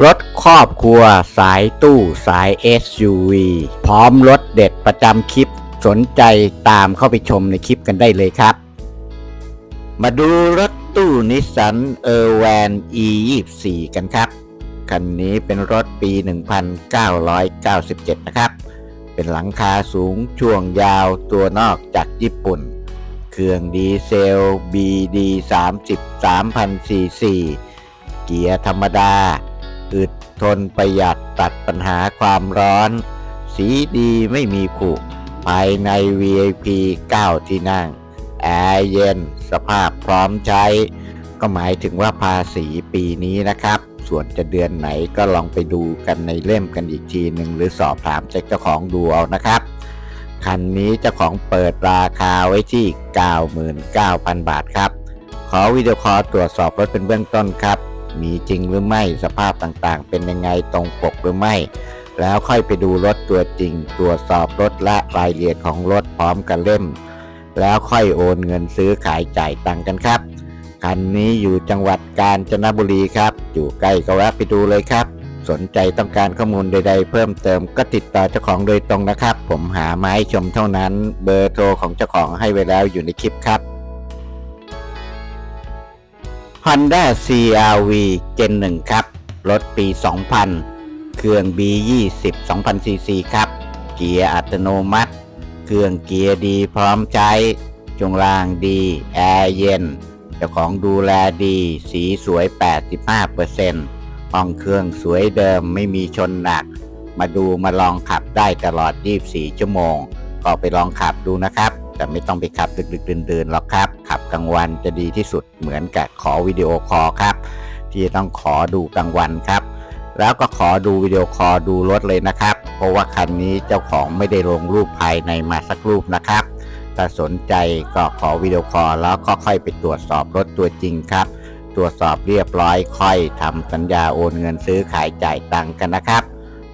รถครอบครัวสายตู้สาย SUV พร้อมรถเด็ดประจำคลิป สนใจตามเข้าไปชมในคลิปกันได้เลยครับ มาดูรถตู้นิสสันเออร์แวน E24 กันครับ คันนี้เป็นรถปี 1997 นะครับ เป็นหลังคาสูงช่วงยาวตัวนอกจากญี่ปุ่น เครื่องดีเซล BD 30 3,000 cc เกียร์ธรรมดา อึดทนประหยัดตัดปัญหาความร้อน สีดีไม่มีผุภายใน VIP 9 ที่นั่ง แอร์เย็น สภาพพร้อมใช้ ก็หมายถึงว่าภาษีปีนี้นะครับ ส่วนจะเดือนไหนก็ลองไปดูกันในเล่มกันอีกทีหนึ่งหรือสอบถามจากเจ้าของดูเอานะครับ คันนี้เจ้าของเปิดราคาไว้ที่ 99,000 บาทครับ ขอวิดีโอคอลตรวจสอบรถเป็นเบื้องต้นครับ มีจริงหรือไม่สภาพต่างๆ เป็นยังไงตรงปกหรือไม่ แล้วค่อยไปดูรถตัวจริง ตรวจสอบรถและรายละเอียดของรถพร้อมกันเล่ม แล้วค่อยโอนเงินซื้อขายจ่ายตังกันครับ คันนี้อยู่จังหวัดกาญจนบุรีครับ อยู่ใกล้ก็แวะไปดูเลยครับ สนใจต้องการข้อมูลใด ๆ เพิ่มเติมก็ติดต่อเจ้าของโดยตรงนะครับ ผมหาไม้ชมเท่านั้น เบอร์โทรของเจ้าของให้ไว้แล้วอยู่ในคลิปครับ Honda CRV Gen 1 ครับ รถปี 2000 เครื่อง B20 2000 cc ครับ เกียร์อัตโนมัติ เครื่องเกียร์ดีพร้อมใช้ช่วงล่างดี แอร์เย็น เจ้าของดูแลดี สีสวย 85%ห้องเครื่องสวยเดิมไม่มีชนหนัก มาดูมาลองขับได้ตลอด 24 ชั่วโมง ก็ไปลองขับดูนะครับ แต่ไม่ต้องไปขับดึกๆ ดื่นๆหรอกครับ กลางวันจะดีที่สุดเหมือนกับขอวิดีโอคอลครับ ที่ต้องขอดูกลางวันครับ แล้วก็ขอดูวิดีโอคอลดูรถเลยนะครับ เพราะว่าคันนี้เจ้าของไม่ได้ลงรูปภายในมาสักรูปนะครับถ้าสนใจก็ขอวิดีโอคอลแล้วก็ค่อยไปตรวจสอบรถตัวจริงครับ ตรวจสอบเรียบร้อยค่อยทำสัญญาโอนเงินซื้อขายจ่ายตังค์กันนะครับ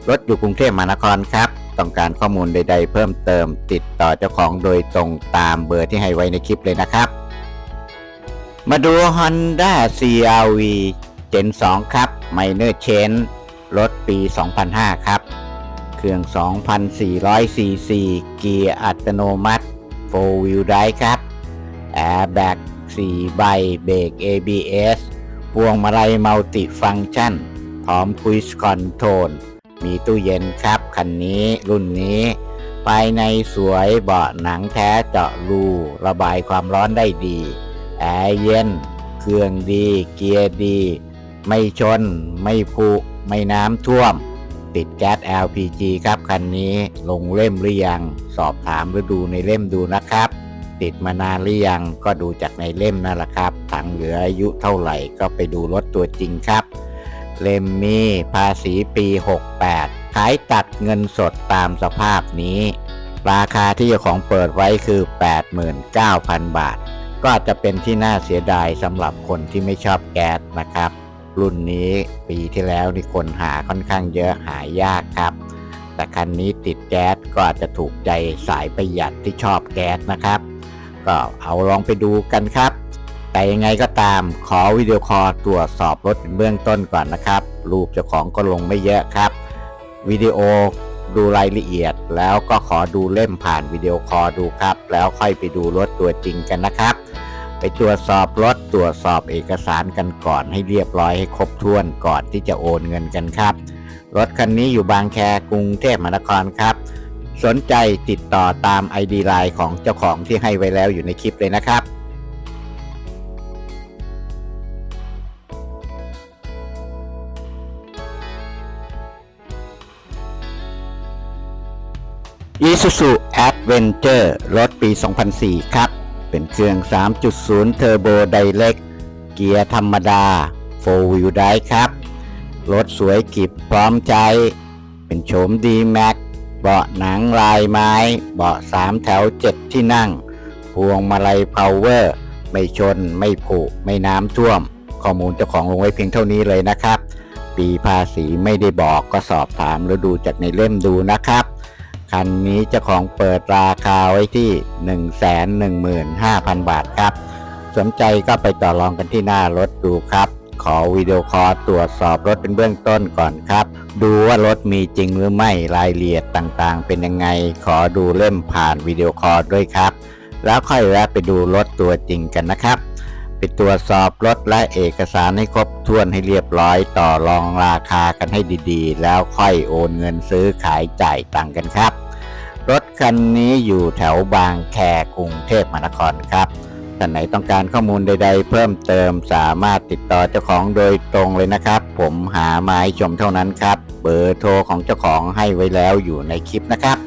รถอยู่กรุงเทพมหานครครับ ต้องการข้อมูลใด ๆ เพิ่มเติมติดต่อเจ้าของโดยตรงตามเบอร์ที่ให้ไว้ในคลิปเลยนะครับ มาดู Honda CRV Gen 2 ครับ Minor Change รถปี 2005 ครับ เครื่อง 2,400 cc เกียร์อัตโนมัติ 4 Wheel Drive ครับ Airbag 4ใบเบรก ABS พวงมาลัยมัลติฟังชัน พร้อม Cruise Control มีตู้เย็นครับ คันนี้รุ่นนี้ ภายในสวยเบาะหนังแท้เจาะรู ระบายความร้อนได้ดี แอร์เย็น เครื่องดี เกียร์ดี ไม่ชน ไม่พุไม่น้ำท่วม ติดแก๊ส LPG ครับคันนี้ลงเล่มหรือยัง สอบถามหรือดูในเล่มดูนะครับ ติดมานานหรือยังก็ดูจากในเล่มนั่นแหละครับ ถังเหลืออายุเท่าไหร่ก็ไปดูรถตัวจริงครับ เล่มมีภาษีปี 68 ขายตัดเงินสดตามสภาพนี้ ราคาที่เจ้าของเปิดไว้คือ 89,000 บาท ก็อาจจะเป็นที่น่าเสียดายสำหรับคนที่ไม่ชอบแก๊สนะครับ รุ่นนี้ปีที่แล้วนี่คนหาค่อนข้างเยอะหายากครับ แต่คันนี้ติดแก๊สก็อาจจะถูกใจสายประหยัดที่ชอบแก๊สนะครับ ก็เอาลองไปดูกันครับ แต่ยังไงก็ตามขอวิดีโอคอลตรวจสอบรถเป็นเบื้องต้นก่อนนะครับ รูปเจ้าของก็ลงไม่เยอะครับ วิดีโอดูรายละเอียดแล้วก็ขอดูเล่มผ่านวิดีโอคอลดูครับ แล้วค่อยไปดูรถตัวจริงกันนะครับ ไปตรวจสอบรถตรวจสอบเอกสารกันก่อนให้เรียบร้อยให้ครบถ้วนก่อนที่จะโอนเงินกันครับ รถคันนี้อยู่บางแคกรุงเทพมหานครครับ สนใจติดต่อตาม ID ไลน์ของเจ้าของที่ให้ไว้แล้วอยู่ในคลิปเลยนะครับ Isuzu Adventure รถปี 2004 ครับ เป็นเครื่อง 3.0 Turbo Direct เกียร์ธรรมดา 4 Wheel Drive ครับ รถสวยกิบพร้อมใจ เป็นโฉมดีแม็กเบาะหนังลายไม้ เบาะ 3 แถว 7 ที่นั่ง พวงมาลัยพาวเวอร์ ไม่ชน ไม่ผุ ไม่น้ำท่วม ข้อมูลเจ้าของลงไว้เพียงเท่านี้เลยนะครับ ปีภาษีไม่ได้บอกก็สอบถามหรือดูจากในเล่มดูนะครับ คันนี้เจ้าของเปิดราคาไว้ที่ 115,000 บาทครับ สนใจก็ไปต่อรองกันที่หน้ารถดูครับ ขอวิดีโอคอลตรวจสอบรถเป็นเบื้องต้นก่อนครับ ดูว่ารถมีจริงหรือไม่รายละเอียดต่างๆ เป็นยังไง ขอดูเล่มผ่านวิดีโอคอลด้วยครับ แล้วค่อยแวะไปดูรถตัวจริงกันนะครับ ไปตรวจสอบรถและเอกสารให้ครบถ้วนให้เรียบร้อยต่อรองราคากันให้ดีๆ แล้วค่อยโอนเงินซื้อขายจ่ายตังกันครับ รถคันนี้อยู่แถวบางแคกรุงเทพมหานครครับท่านไหนต้องการข้อมูลใด ๆ เพิ่มเติมสามารถติดต่อเจ้าของโดยตรงเลยนะครับ ผมหามาให้ชมเท่านั้นครับ เบอร์โทรของเจ้าของให้ไว้แล้วอยู่ในคลิปนะครับ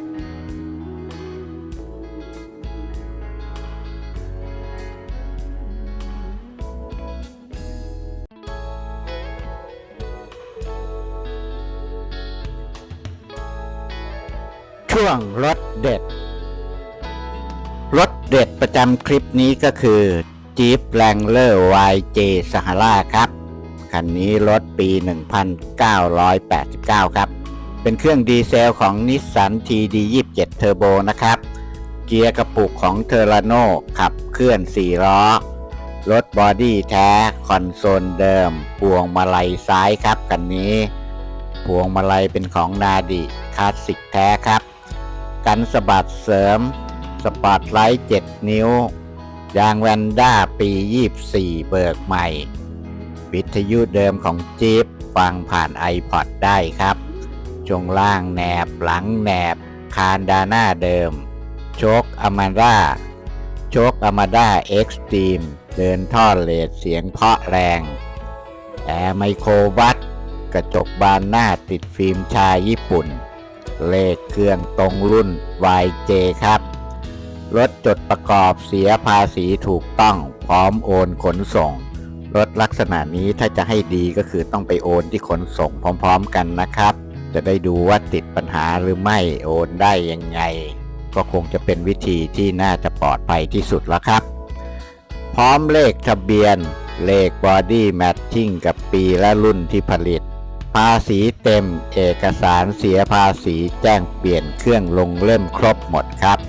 ช่วงรถเด็ดรถเด็ดประจำคลิปนี้ก็คือ Jeep Wrangler YJ Sahara ครับ คันนี้รถปี 1989 ครับ เป็นเครื่องดีเซลของ Nissan TD27 Turbo นะครับ เกียร์กระปุกของ t e r r a n o ขับเคลื่อน 4 ล้อ รถบอดี้แท้ คอนโซลเดิมพวงมาลัยซ้ายครับคันนี้พวงมาลัยเป็นของนาดิคลาสสิกแท้ครับ กันสะบัดเสริม สปอตไลท์ 7 นิ้ว ยางแวนด้าปี 24 เบิกใหม่ วิทยุเดิมของจี๊ปฟังผ่าน iPod ได้ครับ ช่วงล่างแหนบหลังแหนบ คานดาหน้าเดิม โชคอมาด้าโชคอมาด้าเอ็กซ์ตรีม เดินท่อเลดเสียงเพาะแรง แอร์ไมโครบัสกระจกบานหน้าติดฟิล์มชายญี่ปุ่น เลขเครื่องตรงรุ่น YJ ครับ รถจดประกอบเสียภาษีถูกต้องพร้อมโอนขนส่ง รถลักษณะนี้ถ้าจะให้ดีก็คือต้องไปโอนที่ขนส่งพร้อมๆกันนะครับ จะได้ดูว่าติดปัญหาหรือไม่โอนได้ยังไง ก็คงจะเป็นวิธีที่น่าจะปลอดภัยที่สุดแล้วครับ พร้อมเลขทะเบียนเลขบอดี้แมทชิ่งกับปีและรุ่นที่ผลิต ภาษีเต็มเอกสารเสียภาษีแจ้งเปลี่ยนเครื่องลงเล่มครบหมดครับ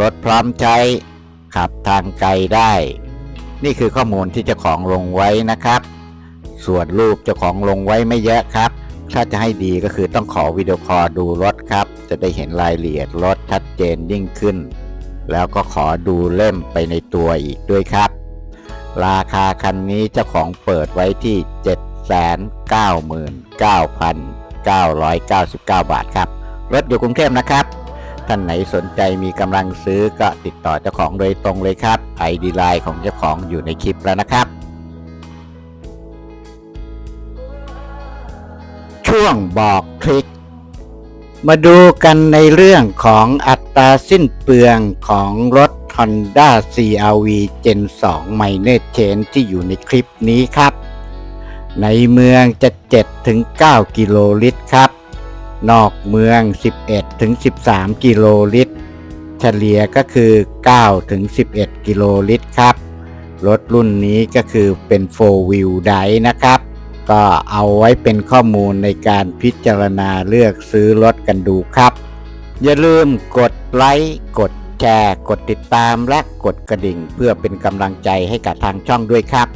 รถพร้อมใช้ขับทางไกลได้ นี่คือข้อมูลที่เจ้าของลงไว้นะครับ ส่วนรูปเจ้าของลงไว้ไม่เยอะครับ ถ้าจะให้ดีก็คือต้องขอวิดีโอคอลดูรถครับ จะได้เห็นรายละเอียดรถชัดเจนยิ่งขึ้น แล้วก็ขอดูเล่มไปในตัวอีกด้วยครับ ราคาคันนี้เจ้าของเปิดไว้ที่ 799,999 บาทครับ รถอยู่กรุงเทพนะครับ ท่านไหนสนใจมีกำลังซื้อก็ติดต่อเจ้าของโดยตรงเลยครับ ID ไลน์ของเจ้าของอยู่ในคลิปแล้วนะครับ ช่วงบอกทริคมาดูกันในเรื่องของอัตราสิ้นเปลืองของรถ Honda CRV Gen 2 Minor Change ที่อยู่ในคลิปนี้ครับ ในเมืองจะ7-9กิโลลิตรครับ นอกเมือง 11-13 กิโลลิตร เฉลี่ยก็คือ9-11 กิโลลิตรครับ รถรุ่นนี้ก็คือเป็น 4 wheel drive นะครับ ก็เอาไว้เป็นข้อมูลในการพิจารณาเลือกซื้อรถกันดูครับ อย่าลืมกดไลค์กดแชร์กดติดตามและกดกระดิ่ง เพื่อเป็นกำลังใจให้กับทางช่องด้วยครับ